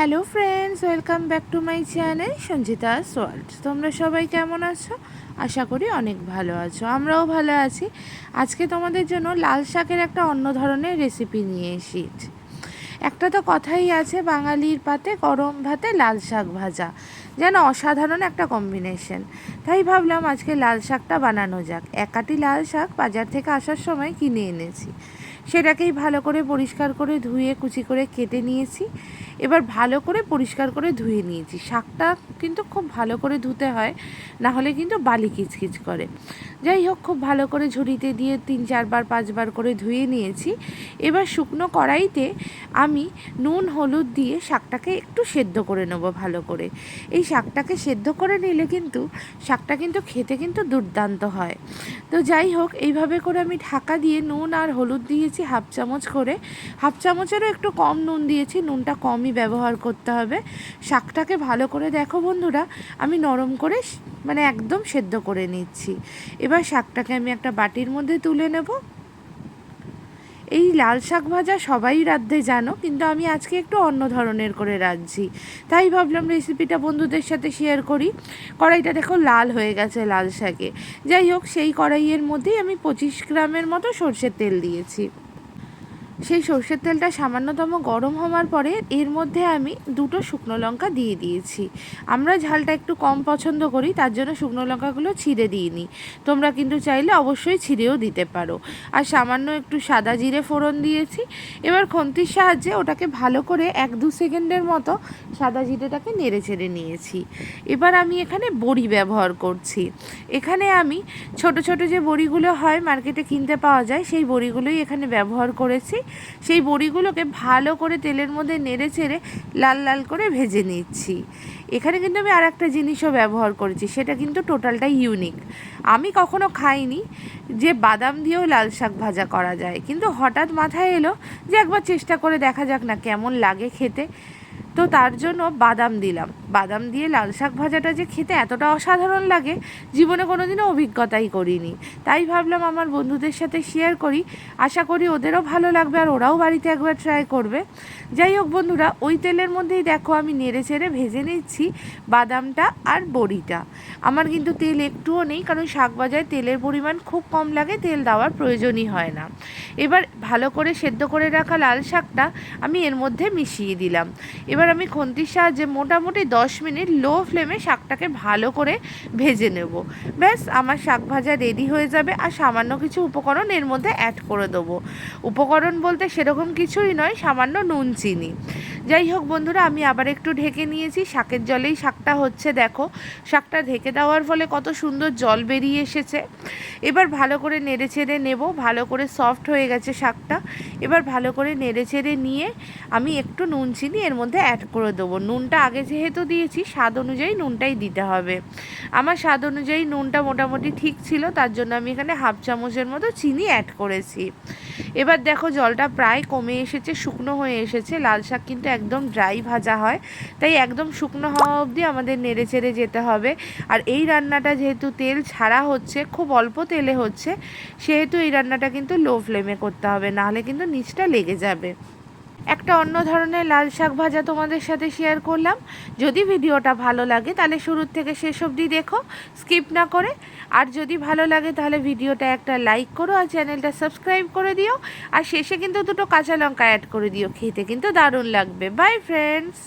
Hello friends, welcome back to my channel Sanjita world তোমরা সবাই কেমন আছো? আশা করি অনেক ভালো আছো, আমরাও ভালো আছি। আজকে তোমাদের জন্য লাল শাকের একটা অন্য ধরনের রেসিপি নিয়ে এসেছি। একটা তো কথাই আছে, বাঙালির পাতে গরম ভাতে লাল শাক ভাজা, যেন অসাধারণ একটা কম্বিনেশন তাই ভাবলাম আজকে লাল শাকটা বানানো যাক। একাটি লাল শাক বাজার থেকে আসার সময় কিনে এনেছি। সেটাকেই ভালো করে পরিষ্কার করে ধুয়ে, কুচি করে কেটে নিয়েছি। এবার ভালো করে পরিষ্কার করে ধুয়ে নিয়েছি। শাকটা কিন্তু খুব ভালো করে ধুতে হয়, না হলে কিন্তু বালি কিচকিচ করে। যাই হোক, খুব ভালো করে ঝুড়িতে দিয়ে তিন, চারবার, পাঁচবার করে ধুয়ে নিয়েছি। এবার শুকনো কড়াইতে আমি নুন, হলুদ দিয়ে শাকটাকে একটু সেদ্ধ করে নেব ভালো করে। এই শাকটাকে সেদ্ধ করে নিলে কিন্তু শাকটা কিন্তু খেতে কিন্তু দুর্দান্ত হয়। তো যাই হোক, এইভাবে করে আমি ঢাকা দিয়ে নুন আর হলুদ দিয়েছি। হাফ চামচ করে। হাফ চামচেরও একটু কম নুন দিয়েছি, নুনটা কমই ব্যবহার করতে হবে। শাকটাকে ভালো করে দেখো বন্ধুরা, আমি নরম করে মানে একদম সেদ্ধ করে নিচ্ছি। এবার শাকটাকে আমি একটা বাটির মধ্যে তুলে নেব। এই লাল শাক ভাজা সবাই রাঁধতে জানো, কিন্তু আমি আজকে একটু অন্য ধরনের করে রাঁধছি। তাই ভাবলাম রেসিপিটা বন্ধুদের সাথে শেয়ার করি। কড়াইটা দেখো লাল হয়ে গেছে লাল শাকে। যাই হোক, সেই কড়াইয়ের মধ্যেই আমি পঁচিশ গ্রামের মতো সর্ষের তেল দিয়েছি। সেই সর্ষের তেলটা সামান্যতম গরম হওয়ার পরে এর মধ্যে আমি দুটো শুকনো লঙ্কা দিয়ে দিয়েছি। আমরা ঝালটা একটু কম পছন্দ করি, তার জন্য শুকনো লঙ্কাগুলো ছিঁড়ে দিইনি। তোমরা কিন্তু চাইলে অবশ্যই ছিঁড়েও দিতে পারো। আর সামান্য একটু সাদা জিরে ফোড়ন দিয়েছি। এবার খন্তির সাহায্যে ওটাকে ভালো করে এক দু সেকেন্ডের মতো সাদা জিরেটাকে নেড়ে চেড়ে নিয়েছি। এবার আমি এখানে বড়ি ব্যবহার করছি। এখানে আমি ছোট ছোট যে বড়িগুলো হয় মার্কেটে কিনতে পাওয়া যায়, সেই বড়িগুলোই এখানে ব্যবহার করেছি। সেই বড়িগুলোকে ভালো করে তেলের মধ্যে নেড়ে ছেড়ে লাল লাল করে ভেজে নিচ্ছি। এখানে কিন্তু আমি আর একটা জিনিসও ব্যবহার করেছি, সেটা কিন্তু টোটালটাই ইউনিক। আমি কখনো খাইনি যে বাদাম দিয়েও লাল শাক ভাজা করা যায়, কিন্তু হঠাৎ মাথায় এলো যে একবার চেষ্টা করে দেখা যাক না কেমন লাগে খেতে। তো তার জন্য বাদাম দিলাম। বাদাম দিয়ে লাল শাক ভাজাটা যে খেতে এতটা অসাধারণ লাগে, জীবনে কোনো দিনও অভিজ্ঞতাই করিনি। তাই ভাবলাম আমার বন্ধুদের সাথে শেয়ার করি। আশা করি ওদেরও ভালো লাগবে আর ওরাও বাড়িতে একবার ট্রাই করবে। যাই হোক বন্ধুরা, ওই তেলের মধ্যেই দেখো আমি নেড়ে চেড়ে ভেজে নিচ্ছি বাদামটা আর বড়িটা। আমার কিন্তু তেল একটুও নেই, কারণ শাক ভাজায় তেলের পরিমাণ খুব কম লাগে, তেল দেওয়ার প্রয়োজনই হয় না। এবার ভালো করে সেদ্ধ করে রাখা লাল শাকটা আমি এর মধ্যে মিশিয়ে দিলাম। এবার আমি খন্তির সাহায্যে মোটামুটি দশ মিনিট লো ফ্লেমে শাকটাকে ভালো করে ভেজে নেব। ব্যাস, আমার শাক ভাজা রেডি হয়ে যাবে, আর সামান্য কিছু উপকরণ এর মধ্যে অ্যাড করে দেবো। উপকরণ বলতে সেরকম কিছুই নয়, সামান্য নুন চিনি। যাই হোক বন্ধুরা, আমি আবার একটু ঢেকে নিয়েছি। শাকের জলেই শাকটা হচ্ছে, দেখো। শাকটা ঢেকে দেওয়ার ফলে কত সুন্দর জল বেরিয়ে এসেছে। এবার ভালো করে নেড়ে ছেড়ে নেব। ভালো করে সফট হয়ে গেছে শাকটা। এবার ভালো করে নেড়ে ছেড়ে নিয়ে আমি একটু নুন, চিনি এর মধ্যে অ্যাড করে দেবো। নুনটা আগে যেহেতু দিয়েছি, স্বাদ অনুযায়ী নুনটাই দিতে হবে। আমার স্বাদ অনুযায়ী নুনটা মোটামুটি ঠিক ছিল, তার জন্য আমি এখানে হাফ চামচের মতো চিনি অ্যাড করেছি। এবার দেখো জলটা প্রায় কমে এসেছে, শুকনো হয়ে এসেছে। লাল শাক কিন্তু একদম ড্রাই ভাজা হয়, তাই একদম শুকনো হওয়া অবধি আমাদের নেড়ে চেড়ে যেতে হবে। আর এই রান্নাটা যেহেতু তেল ছাড়া হচ্ছে, খুব অল্প তেলে হচ্ছে, সেহেতু এই রান্নাটা কিন্তু লো ফ্লেমে করতে হবে, নাহলে কিন্তু নিচটা লেগে যাবে। একটা অন্য ধরনের লাল শাক ভাজা তোমাদের সাথে শেয়ার করলাম। যদি ভিডিওটা ভালো লাগে, তাহলে শুরুর থেকে শেষ অবধি দেখো স্কিপ না করে। আর যদি ভালো লাগে, তাহলে ভিডিওটা একটা লাইক করো আর চ্যানেলটা সাবস্ক্রাইব করে দিও। আর শেষে কিন্তু দুটো কাঁচা লঙ্কা অ্যাড করে দিও, খেতে কিন্তু দারুণ লাগবে। By friends